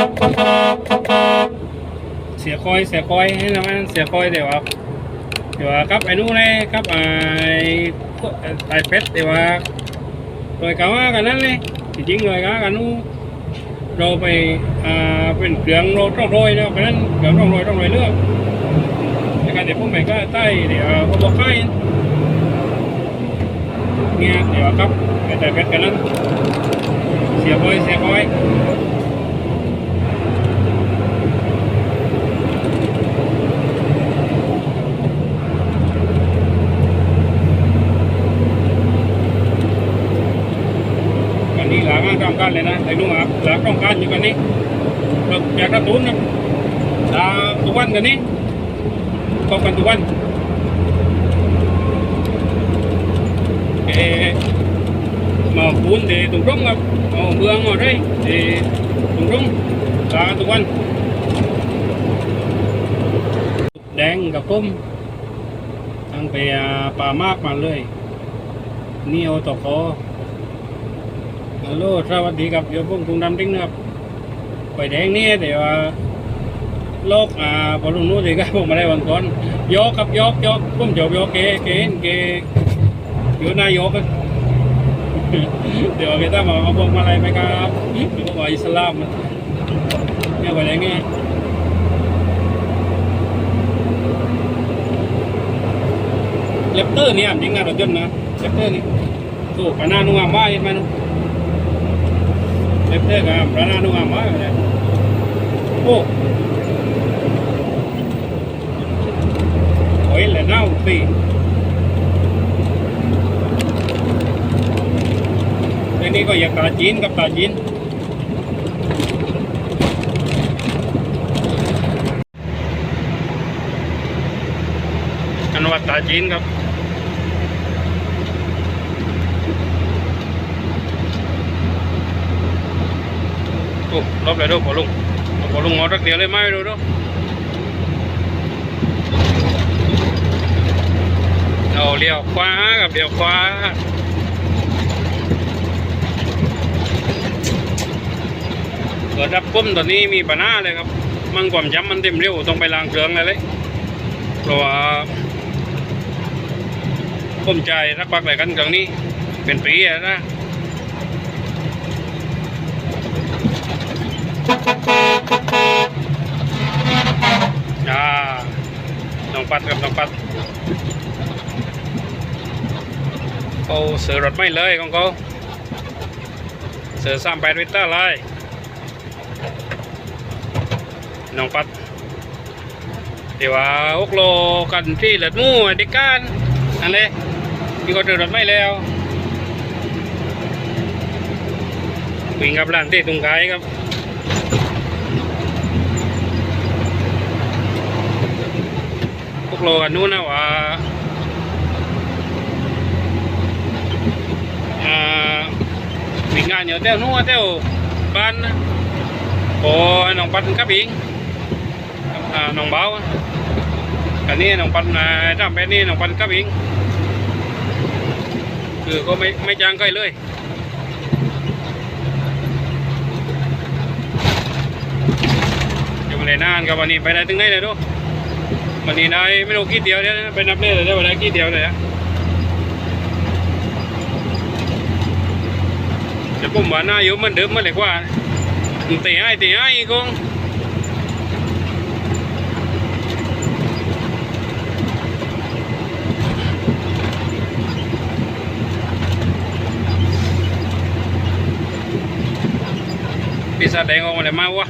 เสียคอยเสียคอยให้นะมันเสียคอยเดี๋ยวว่าเดี๋ยวว่ากับไอ้นู้นเลยกับไอ้ไอ้เป็ดเดี๋ยวว่าโดยกาว่ากันนั่นเลยจริงๆเลยกากันนู้นเราไปอ่าเป็นเครื่องโรยต้องโรยนะเพราะนั้นเครื่องต้องโรยต้องโรยเลือกในการเดี๋ยวพวกใหม่ก็ใต้เดี๋ยวเขาบอกให้เนี่ยเดี๋ยวครับไอ้แต่เป็ดกันนั้นเสียคอยเสียคอย กันนี้หลางาน ต้องการเลยนะไอ้นุ่งอะหลางต้องการอยู่กันนี้เราอยากกระตุ้นนะลาทุกวันกันนี้พบกันทุกวันเออมาปูนเดตุงรุ่งครับเอาเมืองเอาได้เดตุงรุ่งลาทุกวันแดงกับก้มตั้งไปอ่าป่ามากมาเลยนี่เอาตกคอ ฮัลโหลสวัสดีครับเดี๋ยวผมกรุงดำติ้งนะครับไฟแดงนี่เดี๋ยวว่าโลกอ่าพอลุงนู้นสิครับผมมาได้วันก่อนยกครับยกยกผมจบยกเกเกเห็นเกอยู่นายกเดี๋ยว kita mau เอาพวงมาลัยไปครับหรือว่าอิสลามเนี่ยไฟแดงนี่เลปเตอร์เนี่ยจริงงานรถยนต์นะเลปเตอร์นี่สู้ปานานุ่งอามาเห็นไหมนุ เด็กๆกับร้านนุ่งอามาเลยโอ้โอ้ยเล่นเอาตีทีนี่ก็อยากตาจีนกับตาจีนกันว่าตาจีนครับ โอ้รอบเลยดูพอลุงพอลุงงอรักเดียวเลยไหมดูดูเอาเลี้ยวขวากับเลี้ยวขวาเกิดรับปุ้มตอนนี้มีปัญหาเลยครับ มันความจำมันเต็มเร็วต้องไปล้างเครื่องเลยเลยเพราะว่าผมใจรักปักอะไรกันเครื่องนี้ เป็นปีนะ อ่าน้องปัดกับน้องปัดเขาเสือรถไม่เลยของเขาเสือสามแปดวิตเตอร์เลยน้องปัดเดี๋ยวว่าหกโลกันที่เหลือดมู่ดิการอันนี้ที่เขาเดินรถไม่แล้ววิ่งกับร้านที่ตรงไกลครับ พวก โลกันนู้นนะว่าอ่ามีงานอยู่เต้วนู้นเต้วบ้านโอ้ยน้องปันกับอิงน้องเบาอันนี้น้องปันอ่าทำแบบนี้น้องปันกับอิงคือก็ไม่ไม่จ้างใครเลยอยู่ในนานกับวันนี้ไปได้ถึงไหนเลยดู วันนี้ได้ไม่รู้กี่เดียวเนี่ยนะไปนับเลขเลยได้วันได้กี่เดียวเลยอะแต่ผมว่าหน้าอยู่มันเดิมมาเลยกว่าเตะให้เตะให้กงปีศาจแดงออกมาเลยมาวะ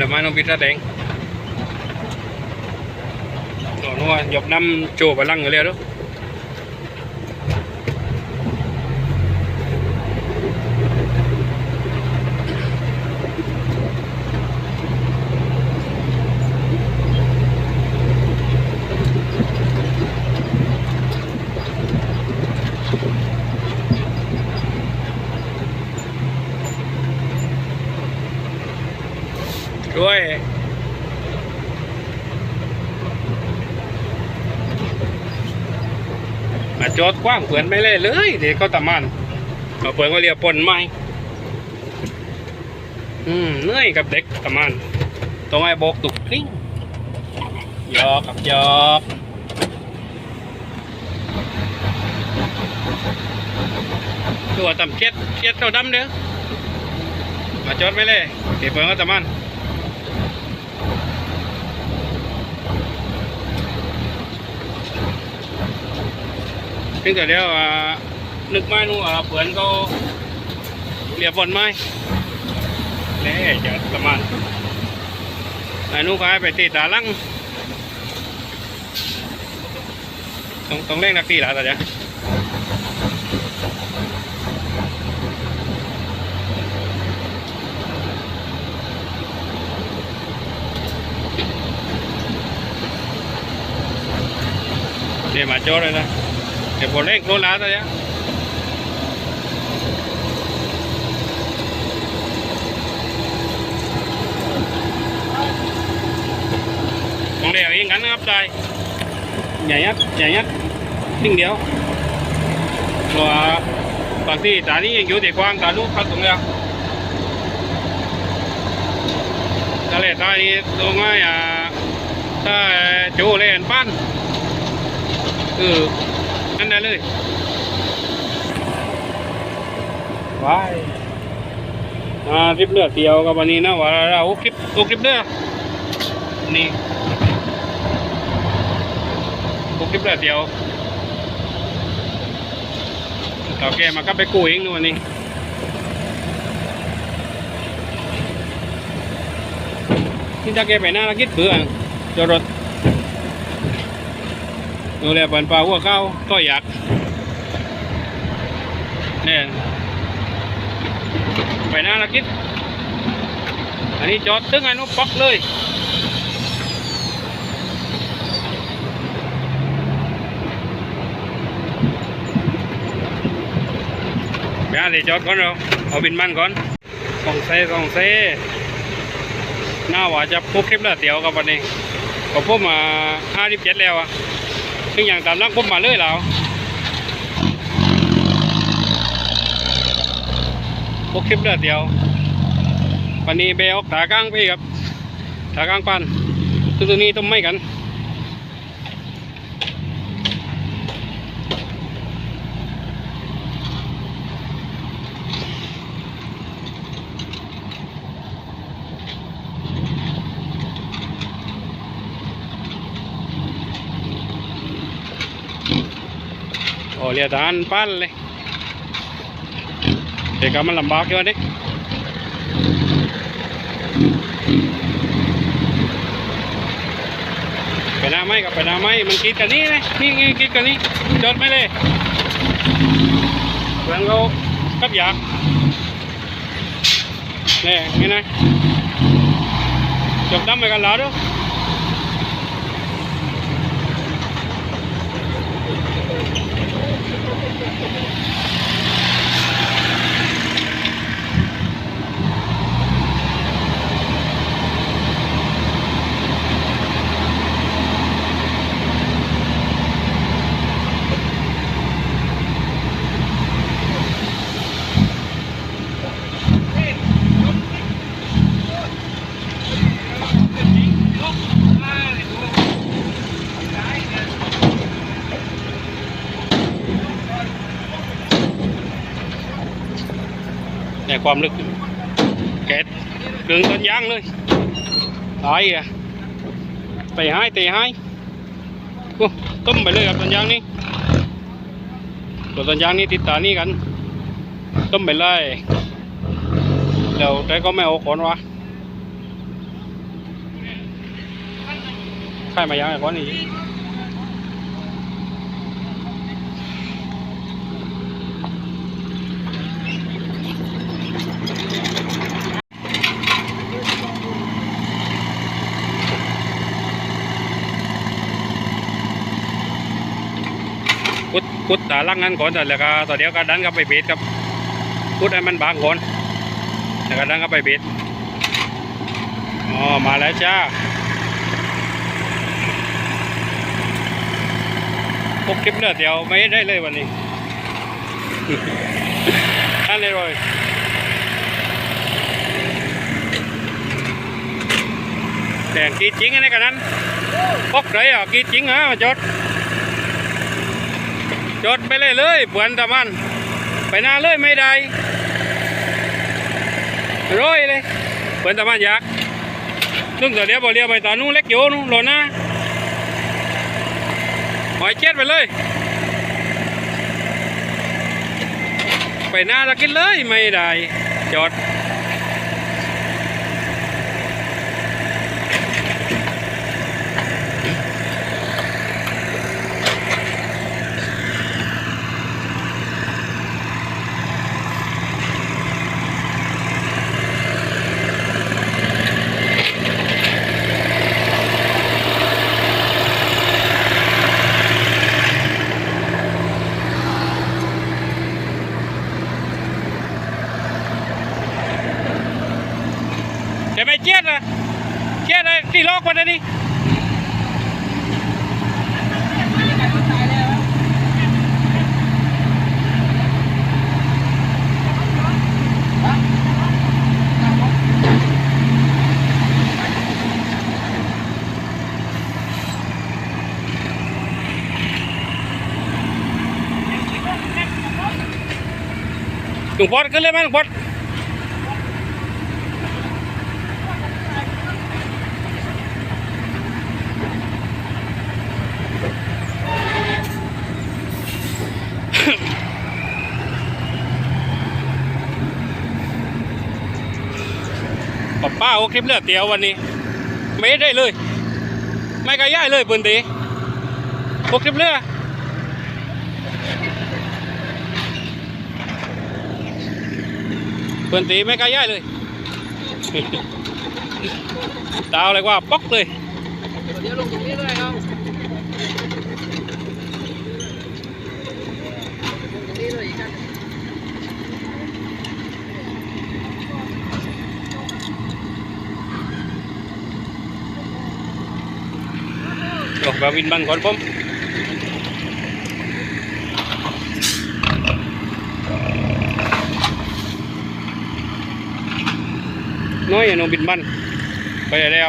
เอาเลยมาน้องพิษแดงโน่นว่าหยบน้ำโจไปลังกันเลยด้วยด้วย มา จอดกว้างเปือนไม่เลยเลยเด็กก็ตะมันเอาเปือนก็เรียกปนไม้อืมเหนื่อยกับเด็กตะมันต้องให้บอกตุกกลิ้งยอกกับยอกตัวต่ำเจ็ดเจ็ดเท่าดำเด้อมาจอดไปเลยเดี๋ยวเปือนก็ตะมัน ซึ่งแต่เดียวอ่านึกไม้นู่นอ่าเปือนก็เรียบฝนไม้เล่จะประมาณไอ้นู่นก็ให้ไปตีตาลังต้องต้องเร่งนักตีหละต่เดี๋ยวเดี๋ยวมาโจ้เลยนะ เดี๋ยวผมเร่งรถแล้วตอนเนี้ยของเดียวอย่างนั้นนะครับใจใหญ่ยัดใหญ่ยัด นิ่งเดียวตัวบางที่ตานี้ยังอยู่แต่กว้างตาลูกพัดตรงเดียวทะเลตานี้ตรงง่ายอะถ้าจูเล่นปั้นคือนั่นได้เลยว้ายอ่าคลิปเลือดเดียวกับวันนี้นะว่าเราคลิปตัวคลิปเลือดนี่ตัวคลิปเลือดเดียวโอเคมาก็ไปกู้เองนู่นวันนี้ที่จะแกไปหน้าละคิดเบื่อจอดรถ ดูแลปันปลาหัวเข้าก็อยากเนี่ยไปหน้าละกิด อันนี้จอดตึ้งอันนู้ปักเลยไปหาที่จอดก่อนเราเอาบินมันก่อนสองเซ่สองเซ่หน้าหว่าจะปุ๊บคลิปแล้วเดี๋ยวกับวันนี้ก็ปุ๊บมาห้าสิบเจ็ดแล้วอะ ซึ่งอย่างตามรักผมมาเลยแล้วพวกคลิปเลือดเดียว วันนี้เบลออกตากลางพี่ครับตากลางปันตัวตัวนี้ต้องไม่กัน เรียกทหารปั้นเลยเด็กก็มันลำบากอยู่นี่ไปหน้าไม้กับไปหน้าไม้มันกินกันนี่เลยนี่นี่กินกันนี่จอดไม่เลยเพื่อนเขากับอยากนี่นี่นะจบดำไปกันแล้วด้วย ความลึกแกะเกลืองต้นยางเลยตายอะไปให้เตะให้ต้มไปเลยครับต้นยางนี่ตัวต้นยางนี่ติดตานี่กัน ต้มไปเลยเดี๋ยวแต่ก็ไม่เอาขอนวะใครมายางไอ้ขอนนี่ พุดตาลังนั้นก่อนแต่แล้วก็ต่อเดี๋ยวก็ดันก็ไปเบีดครับพุดให้มันบางก่อนแล้วก็ดันก็ไปเบีดอ๋อมาแล้วจ้าโอ้กคลิปเนื้อเดียวไม่ได้เลยวันนี้ท่านเลยเลยแต่งกีจริงอันนี้กันนั้นพกเลยอะกีจริงฮะมาจด จดไปเลยเลยเปือนตะมัน ไปหน้าเลยไม่ได้ร้อยเลยเปือนตะมันยากนุ่งตัวเดียวบอเดียวไปตอนนู้นเล็กอยู่นู้นโหลนะหอยเจ็ดไปเลย ไปหน้าตะกินเลยไม่ได้จอด ดนะเจี๊ยดเลยที่ลอกวันนี้หลวงพ่อขึ้นเลยไหมหลวงพ่อป้าป้าเอา คลิปเลือดเตียววันนี้ไม่ได้เลย ไม่กระย่ายเลยปืนตีโอคลิปเลือดปืนตีไม่กระย่ายเลยดาวเลยว่าป๊อกเลยเดี๋ยวลงตรงนี้เลยครับตรงนี้ด้วยอีกครับ โอ้บาวินบันก่อนผมน้อยอย่าโนบินบันไปได้แล้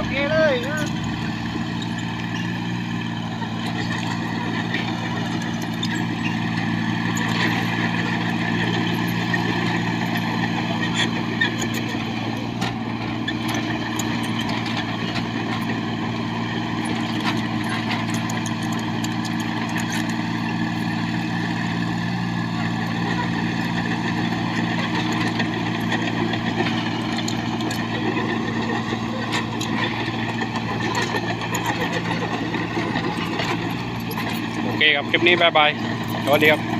วไปเดือเบียร์เนาะไปเดือเบียร์นะวะเย้ลูกปีจากเบียร์ก็เดี๋ยวไปเดือเบียร์ละ ครับโอเคเลยนะ โอเคครับ คลิปนี้บายบายสวัสดีครับ